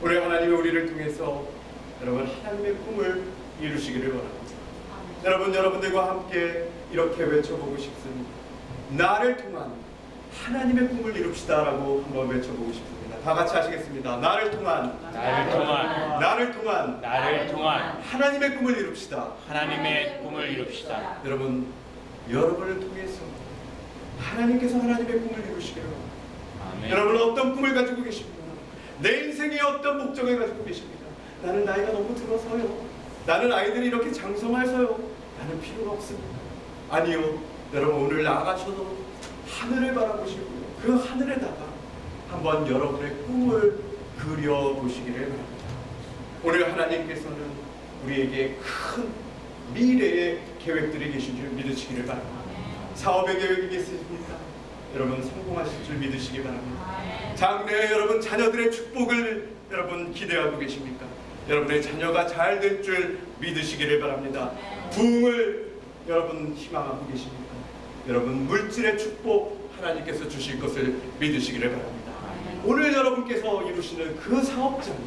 우리 하나님이 우리를 통해서 여러분 하나님의 꿈을 이루시기를 원합니다. 여러분 여러분들과 함께 이렇게 외쳐보고 싶습니다. 나를 통한 하나님의 꿈을 이룹시다라고 한번 외쳐보고 싶습니다. 다 같이 하시겠습니다. 나를 통한 나를 통한 나를 통한 나를 통한 하나님의 꿈을 이룹시다. 하나님의 꿈을 이룹시다. 여러분 여러분을 통해서 하나님께서 하나님의 꿈을 이루시기를 원합니다. 아멘. 여러분 어떤 꿈을 가지고 계십니까? 내 인생에 어떤 목적을 가지고 계십니까? 나는 나이가 너무 들어서요. 나는 아이들이 이렇게 장성해서요. 나는 필요가 없습니다. 아니요. 여러분 오늘 나가셔도 하늘을 바라보시고요. 그 하늘에다가 한번 여러분의 꿈을 그려 보시기를 바랍니다. 오늘 하나님께서는 우리에게 큰 미래의 계획들이 계신 줄 믿으시기를 바랍니다. 사업의 계획이 있으십니까? 여러분 성공하실 줄 믿으시기 바랍니다. 장래에 여러분 자녀들의 축복을 여러분 기대하고 계십니까? 여러분의 자녀가 잘 될 줄 믿으시기를 바랍니다. 부흥을 여러분 희망하고 계십니까? 여러분 물질의 축복 하나님께서 주실 것을 믿으시기를 바랍니다. 오늘 여러분께서 이루시는 그 사업장이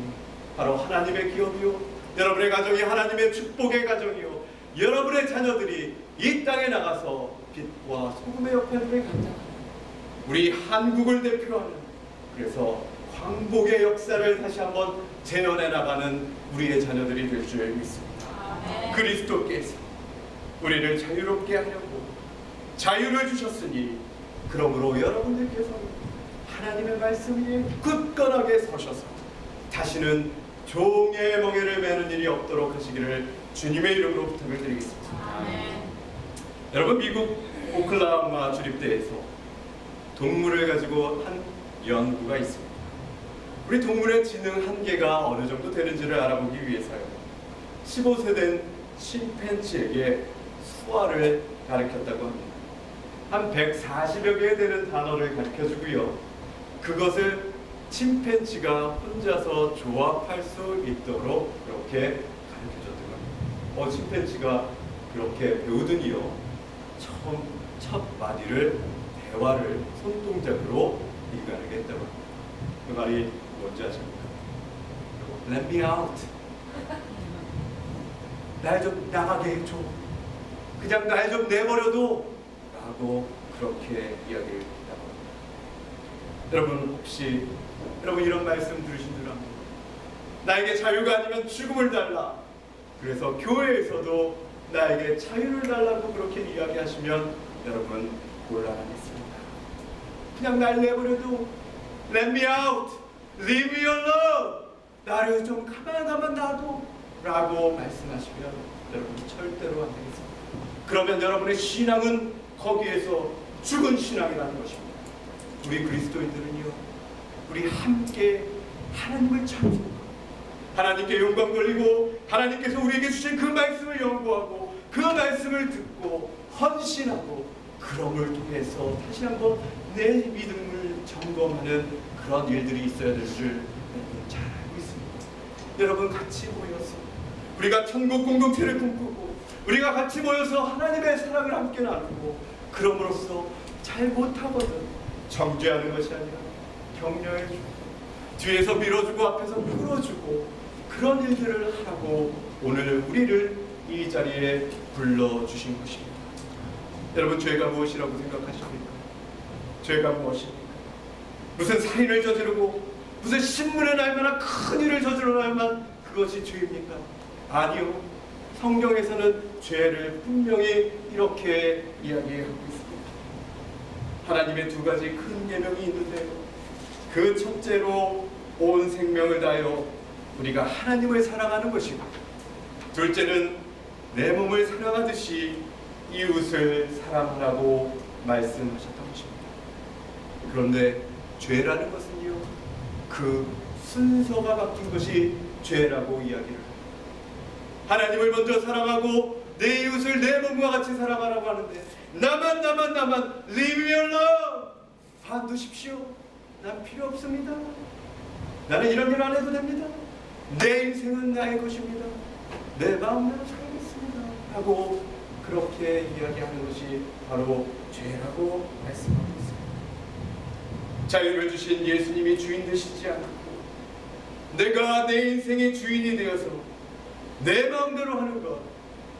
바로 하나님의 기업이요. 여러분의 가정이 하나님의 축복의 가정이요. 여러분의 자녀들이 이 땅에 나가서 빛과 소금의 역할을 감당하는 우리 한국을 대표하는 그래서 광복의 역사를 다시 한번 재현해 나가는 우리의 자녀들이 될 줄 믿습니다. 그리스도께서 우리를 자유롭게 하려고 자유를 주셨으니 그러므로 여러분들께서는 하나님의 말씀 위에 굳건하게 서셔서 다시는 종의 멍에를 매는 일이 없도록 하시기를 주님의 이름으로 부탁을 드리겠습니다. 여러분 미국 오클라호마 주립대에서 동물을 가지고 한 연구가 있습니다. 우리 동물의 지능 한계가 어느 정도 되는지를 알아보기 위해서요. 15세 된 심팬지에게 수화를 가르쳤다고 합니다. 한 140여 개 되는 단어를 가르쳐 주고요. 그것을 침팬지가 혼자서 조합할 수 있도록 그렇게 가르쳐 줬다고 합니다. 어, 침팬지가 그렇게 배우더니요. 처음 첫 마디를 대화를 손동작으로 했다고 합니다. 그 말이 뭔지 아십니까? Let me out. 날 좀 나가게 해줘. 그냥 날 좀 내버려둬. 라고 그렇게 이야기했다고 합니다. 여러분 혹시 여러분 이런 말씀 들으신 줄 압니다. 나에게 자유가 아니면 죽음을 달라. 그래서 교회에서도 나에게 자유를 달라고 그렇게 이야기하시면 여러분 곤란하겠습니다. 그냥 날 내버려도 Let me out, leave me alone. 나를 좀 가만 가만 놔둬. 라고 말씀하시면 여러분 절대로 안 되겠습니다. 그러면 여러분의 신앙은 거기에서 죽은 신앙이라는 것입니다. 우리 그리스도인들은요, 우리 함께 하나님을 찬송하고 하나님께 영광 돌리고 하나님께서 우리에게 주신 그 말씀을 연구하고 그 말씀을 듣고 헌신하고 그럼을 통해서 다시 한번 내 믿음을 점검하는 그런 일들이 있어야 될 줄 잘 알고 있습니다. 여러분 같이 모여서 우리가 천국 공동체를 꿈꾸고 우리가 같이 모여서 하나님의 사랑을 함께 나누고 그럼으로써 잘 못하거든 정죄하는 것이 아니라 격려해주고 뒤에서 밀어주고 앞에서 끌어주고 그런 일들을 하라고 오늘 우리를 이 자리에 불러주신 것입니다. 여러분 죄가 무엇이라고 생각하십니까? 죄가 무엇입니까? 무슨 살인을 저지르고 무슨 신문에 날 만한 큰 일을 저질러야만 그것이 죄입니까? 아니요. 성경에서는 죄를 분명히 이렇게 이야기하고 있습니다. 하나님의 두 가지 큰 예명이 있는데요. 그 첫째로 온 생명을 다하여 우리가 하나님을 사랑하는 것이고 둘째는 내 몸을 사랑하듯이 이웃을 사랑하라고 말씀하셨던 것입니다. 그런데 죄라는 것은요, 그 순서가 바뀐 것이 죄라고 이야기를. 하나님을 먼저 사랑하고 내 이웃을 내 몸과 같이 사랑하라고 하는데 나만 나만 나만 leave me alone 반두십시오. 난 필요 없습니다. 나는 이런 일 안 해도 됩니다. 내 인생은 나의 것입니다. 내 마음대로 살겠습니다. 하고 그렇게 이야기하는 것이 바로 죄라고 말씀하고 있습니다. 자유를 주신 예수님이 주인 되시지 않고 내가 내 인생의 주인이 되어서 내 마음대로 하는 것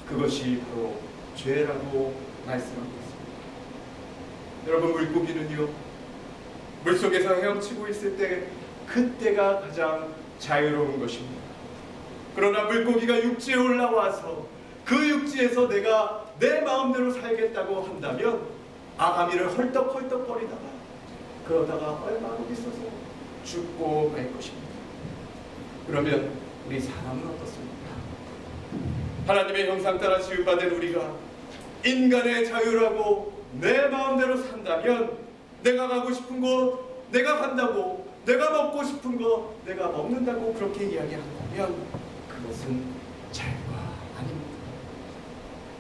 그것이 바로 죄라고 말씀하고 있습니다. 여러분 물고기는요 물속에서 헤엄치고 있을 때 그때가 가장 자유로운 것입니다. 그러나 물고기가 육지에 올라와서 그 육지에서 내가 내 마음대로 살겠다고 한다면 아가미를 헐떡헐떡거리다가 그러다가 얼마 못 있어서 죽고 말 것입니다. 그러면 우리 사람은 어떻습니까? 하나님의 형상 따라 지음받은 우리가 인간의 자유라고 내 마음대로 산다면 내가 가고 싶은 곳 내가 간다고 내가 먹고 싶은 거 내가 먹는다고 그렇게 이야기한다면 그것은 자유가 아닙니다.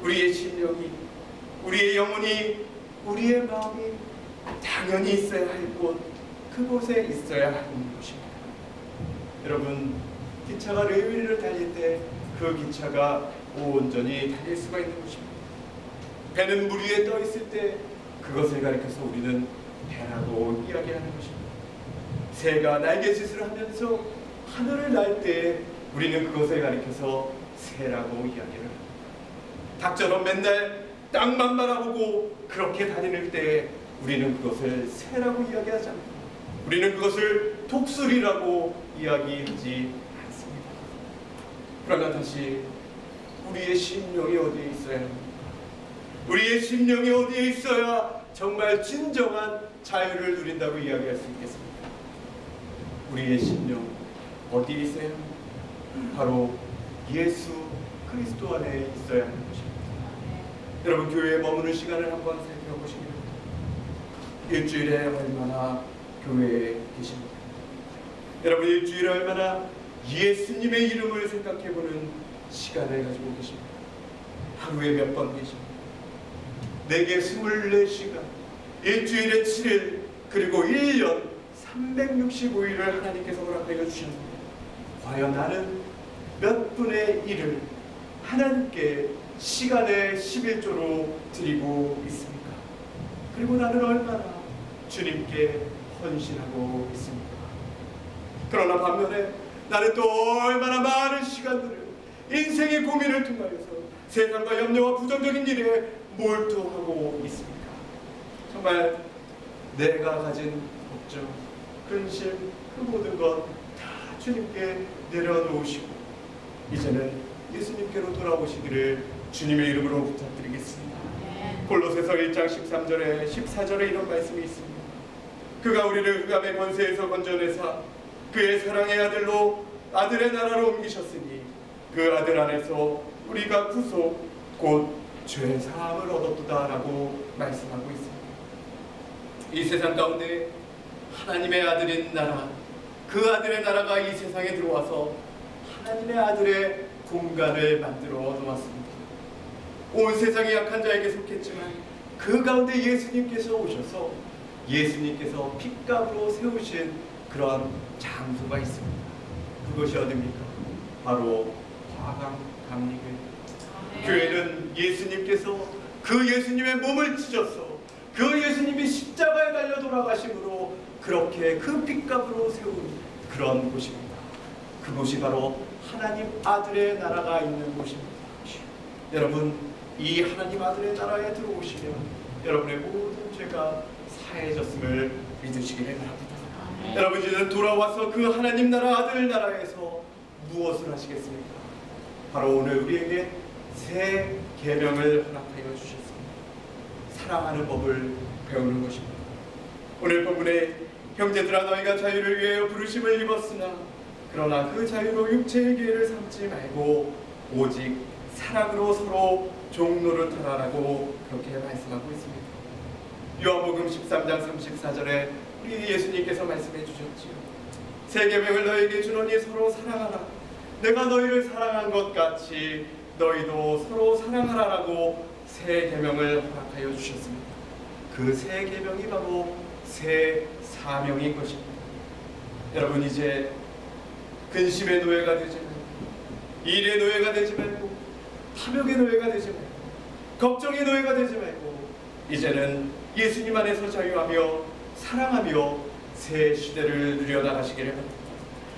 우리의 심령이 우리의 영혼이 우리의 마음이 당연히 있어야 할 곳 그곳에 있어야 하는 것입니다. 여러분 기차가 레일을 달릴 때 그 기차가 온전히 달릴 수가 있는 것입니다. 배는 물 위에 떠 있을 때 그것을 가리켜서 우리는 배라고 이야기하는 것입니다. 새가 날개짓을 하면서 하늘을 날 때 우리는 그것을 가리켜서 새라고 이야기를 합니다. 닭처럼 맨날 땅만 바라보고 그렇게 다니는 때 우리는 그것을 새라고 이야기하지 않습니다. 우리는 그것을 독수리라고 이야기하지 않습니다. 그러나 다시 우리의 심령이 어디에 있어야 합니까? 우리의 심령이 어디에 있어야 정말 진정한 자유를 누린다고 이야기할 수 있겠습니까? 우리의 심령 어디에 있어야 합니까? 바로 예수 그리스도 안에 있어야 하는 것입니다. 여러분 교회에 머무는 시간을 한번 살펴보시면 일주일에 얼마나 교회에 계십니까? 여러분 일주일에 얼마나 예수님의 이름을 생각해보는 시간을 가지고 계십니까? 하루에 몇 번 계십니까? 내게 24시간, 일주일에 7일, 그리고 1년 365일을 하나님께서 허락하여 주셨는데 과연 나는 몇 분의 1을 하나님께 시간의 11조로 드리고 있습니까? 그리고 나는 얼마나 주님께 헌신하고 있습니까? 그러나 반면에 나는 또 얼마나 많은 시간들을 인생의 고민을 통하여서 세상과 염려와 부정적인 일에 몰두하고 있습니까? 정말 내가 가진 걱정, 근심, 그 모든 것 다 주님께 내려놓으시고 이제는 예수님께로 돌아오시기를 주님의 이름으로 부탁드리겠습니다. 골로새서 1장 13절에 14절에 이런 말씀이 있습니다. 그가 우리를 흑암의 권세에서 건져내사 그의 사랑의 아들로 아들의 나라로 옮기셨으니 그 아들 안에서 우리가 구속 곧 죄 사함을 얻었다라고 말씀하고 있습니다. 이 세상 가운데 하나님의 아들인 나라 그 아들의 나라가 이 세상에 들어와서 하나님의 아들의 공간을 만들어 놓았습니다. 온 세상이 약한 자에게 속했지만 그 가운데 예수님께서 오셔서 예수님께서 핏값으로 세우신 그런 장소가 있습니다. 그것이 어디입니까? 바로 화강 감리교회. 교회는 예수님께서 그 예수님의 몸을 찢어서 그 예수님이 십자가에 달려 돌아가심으로 그렇게 그 핏값으로 세운 그런 곳입니다. 그곳이 바로 하나님 아들의 나라가 있는 곳입니다. 여러분 이 하나님 아들의 나라에 들어오시면 여러분의 모든 죄가 사해졌음을 믿으시기를 바랍니다. 여러분 이제는 돌아와서 그 하나님 나라 아들 나라에서 무엇을 하시겠습니까? 바로 오늘 우리에게 새 계명을 허락하여 주셨습니다. 사랑하는 법을 배우는 것입니다. 오늘 본문에 형제들아 너희가 자유를 위하여 부르심을 입었으나 그러나 그 자유로 육체의 기회를 삼지 말고 오직 사랑으로 서로 종로를 타라라고 그렇게 있습니다. 요한복음 13장 34절에 우리 예수님께서 말씀해 주셨지요. 새 계명을 너에게 주노니 서로 사랑하라. 내가 너희를 사랑한 것 같이 너희도 서로 사랑하라라고 새 계명을 허락하여 주셨습니다. 그새 계명이 바로 새 사명인 것입니다. 여러분 이제 근심의 노예가 되지 말고 일의 노예가 되지 말고 탐욕의 노예가 되지 말고 걱정의 노예가 되지 말고 이제는 예수님 안에서 자유하며 사랑하며 새 시대를 누려나가시기를 바랍니다.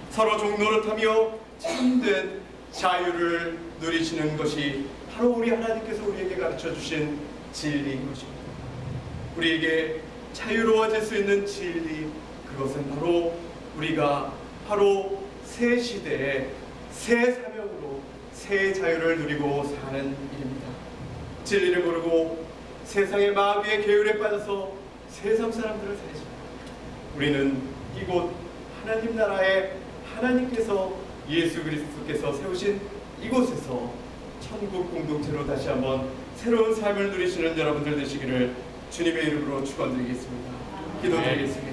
서로 종노릇하며 참된 자유를 누리시는 것이 바로 우리 하나님께서 우리에게 가르쳐 주신 진리인 것입니다. 우리에게 자유로워질 수 있는 진리 그것은 바로 우리가 바로 새 시대에 새 사명으로 새 자유를 누리고 사는 일입니다. 진리를 모르고 세상의 마귀의 계율에 빠져서 세상 사람들을 살지 우리는 이곳 하나님 나라의 하나님께서 예수 그리스도께서 세우신 이곳에서 천국 공동체로 다시 한번 새로운 삶을 누리시는 여러분들 되시기를 주님의 이름으로 축원드리겠습니다. 기도드리겠습니다.